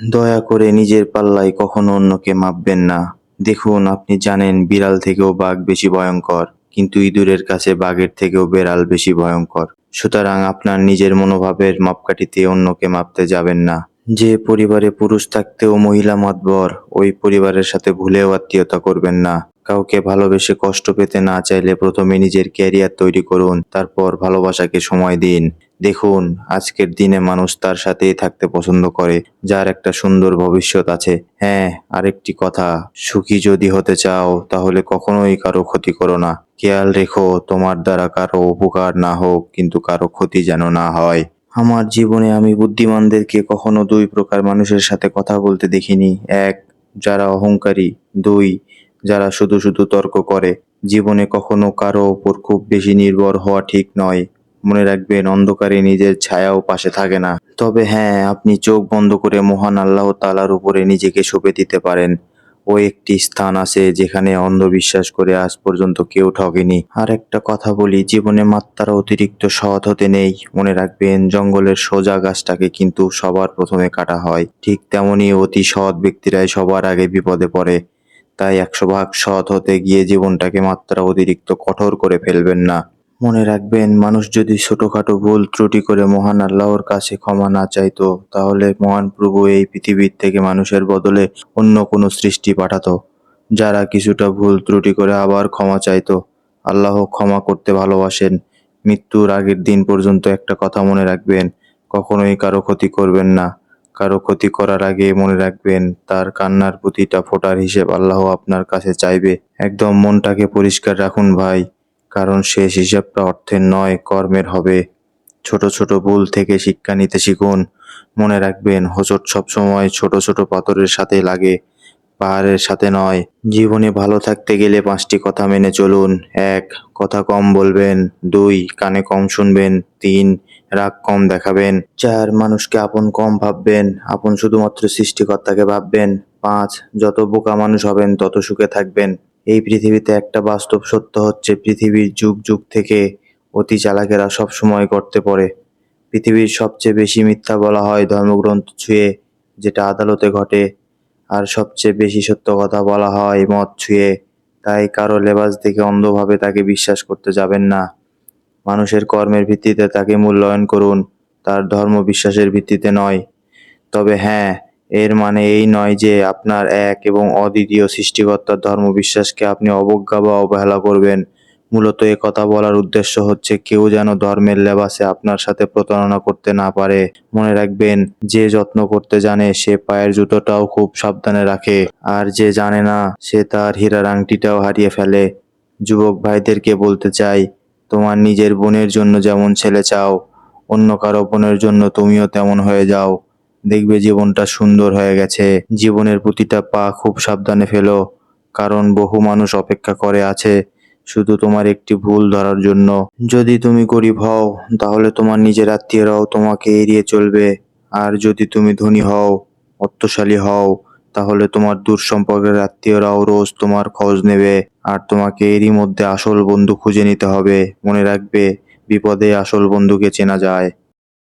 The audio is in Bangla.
দয়া করে নিজের পাল্লায় কখনো অন্যকে মাপবেন না। দেখুন, আপনি জানেন বিড়াল থেকেও বাঘ বেশি ভয়ঙ্কর, কিন্তু ইঁদুরের কাছে বাঘের থেকেও বেড়াল বেশি ভয়ঙ্কর। সুতরাং আপনার নিজের মনোভাবের মাপকাঠিতে অন্যকে মাপতে যাবেন না। যে পরিবারে পুরুষ থাকতেও মহিলা মাতবর, ওই পরিবারের সাথে ভুলেও আত্মীয়তা করবেন না। কাউকে ভালোবেসে কষ্ট পেতে না চাইলে প্রথমে নিজের ক্যারিয়ার তৈরি করুন, তারপর ভালোবাসাকে সময় দিন। দেখুন, আজকের দিনে মানুষ তার সাথেই থাকতে পছন্দ করে, যার একটা সুন্দর ভবিষ্যৎ আছে। হ্যাঁ আরেকটি কথা, সুখী যদি হতে চাও, তাহলে কখনোই কারও ক্ষতি করো না। খেয়াল রেখো, তোমার দ্বারা কারও উপকার না হোক, কিন্তু কারও ক্ষতি যেন না হয়। আমার জীবনে আমি বুদ্ধিমানদেরকে কখনো দুই প্রকার মানুষের সাথে কথা বলতে দেখিনি। এক, যারা অহংকারী। দুই, যারা শুধু শুধু তর্ক করে। জীবনে কখনো কারও ওপর খুব বেশি নির্ভর হওয়া ঠিক নয়। মনে রাখবেন, অন্ধকারে নিজের ছায়াও পাশে থাকে না। তবে হ্যাঁ আপনি চোখ বন্ধ করে মহান আল্লাহ তালার উপরে নিজেকে সঁপে দিতে পারেন। ও একটি স্থান আছে যেখানে অন্ধবিশ্বাস করে আজ পর্যন্ত কেউ ঠকেনি আর একটা কথা বলি, জীবনে মাত্রার অতিরিক্ত সৎ হতে নেই। মনে রাখবেন, জঙ্গলের সোজা গাছটাকে কিন্তু সবার প্রথমে কাটা হয়। ঠিক তেমনি অতি সৎ ব্যক্তিরাই সবার আগে বিপদে পড়ে। তাই একশো ভাগ সৎ হতে গিয়ে জীবনটাকে মাত্রা অতিরিক্ত কঠোর করে ফেলবেন না। মনে রাখবেন, মানুষ যদি ছোটখাটো ভুল ত্রুটি করে মহান আল্লাহর কাছে ক্ষমা না চাইতো, তাহলে মহান প্রভু এই পৃথিবীর থেকে মানুষের বদলে অন্য কোনো সৃষ্টি পাঠাতো। যারা কিছুটা ভুল ত্রুটি করে আবার ক্ষমা চাইতো, আল্লাহ ক্ষমা করতে ভালোবাসেন। মৃত্যুর আগের দিন পর্যন্ত একটা কথা মনে রাখবেন, কখনোই কারও ক্ষতি করবেন না। কারও ক্ষতি করার আগে মনে রাখবেন, তার কান্নার প্রতিটা ফোটার হিসেব আল্লাহ আপনার কাছে চাইবে। একদম মনটাকে পরিষ্কার রাখুন ভাই। কারণ শেষ হিসাবটা অর্থের নয়, কর্মের হবে। ছোট ছোট ভুল থেকে শিক্ষা নিতে শিখুন। মনে রাখবেন, হোঁচট সবসময় ছোট ছোট পাথরের সাথে লাগে, পাহাড়ের সাথে নয়। জীবনে ভালো থাকতে গেলে পাঁচটি কথা মেনে চলুন। এক, কথা কম বলবেন। দুই, কানে কম শুনবেন। তিন, রাগ কম দেখাবেন। চার, মানুষকে আপন কম ভাববেন। আপন শুধুমাত্র সৃষ্টিকর্তাকে ভাববেন। পাঁচ, যত বোকা মানুষ হবেন, তত সুখে থাকবেন। এই পৃথিবীতে একটা বাস্তব সত্য হচ্ছে, পৃথিবীর যুগ যুগ থেকে অতি চালাকেরা সব সময় করতে পড়ে। পৃথিবীর সবচেয়ে বেশি মিথ্যা বলা হয় ধর্মগ্রন্থ ছুঁয়ে, যেটা আদালতে ঘটে, আর সবচেয়ে বেশি সত্য কথা বলা হয় মদ ছুঁয়ে। তাই কারও লেবাস দেখে অন্ধভাবে তাকে বিশ্বাস করতে যাবেন না। মানুষের কর্মের ভিত্তিতে তাকে মূল্যায়ন করুন, তার ধর্ম বিশ্বাসের ভিত্তিতে নয়। তবে হ্যাঁ এর মানে এই নয় যে আপনার এক এবং অদ্বিতীয় সৃষ্টিকর্তার ধর্ম বিশ্বাসকে আপনি অবজ্ঞা বা অবহেলা করবেন। মূলত এ কথা বলার উদ্দেশ্য হচ্ছে কেউ যেন ধর্মের লেবাসে আপনার সাথে প্রতারণা করতে না পারে। মনে রাখবেন, যে যত্ন করতে জানে সে পায়ের জুতোটাও খুব সাবধানে রাখে, আর যে জানে না সে তার হীরার আংটিটাও হারিয়ে ফেলে। যুবক ভাইদেরকে বলতে চাই, তোমার নিজের বোনের জন্য যেমন ছেলে চাও, অন্য কারও বোনের জন্য তুমিও তেমন হয়ে যাও। দেখবে জীবনটা সুন্দর হয়ে গেছে। জীবনের প্রতিটা পা খুব সাবধানে ফেলো, কারণ বহু মানুষ অপেক্ষা করে আছে শুধু তোমার একটি ভুল ধরার জন্য। যদি তুমি গরিব হও, তাহলে তোমার নিজের আত্মীয়রাও তোমাকে এড়িয়ে চলবে। আর যদি তুমি ধনী হও, অর্থশালী হও, তাহলে তোমার দূর সম্পর্কের আত্মীয়রাও রোজ তোমার খোঁজ নেবে। আর তোমাকে এরই মধ্যে আসল বন্ধু খুঁজে নিতে হবে। মনে রাখবে, বিপদে আসল বন্ধুকে চেনা যায়।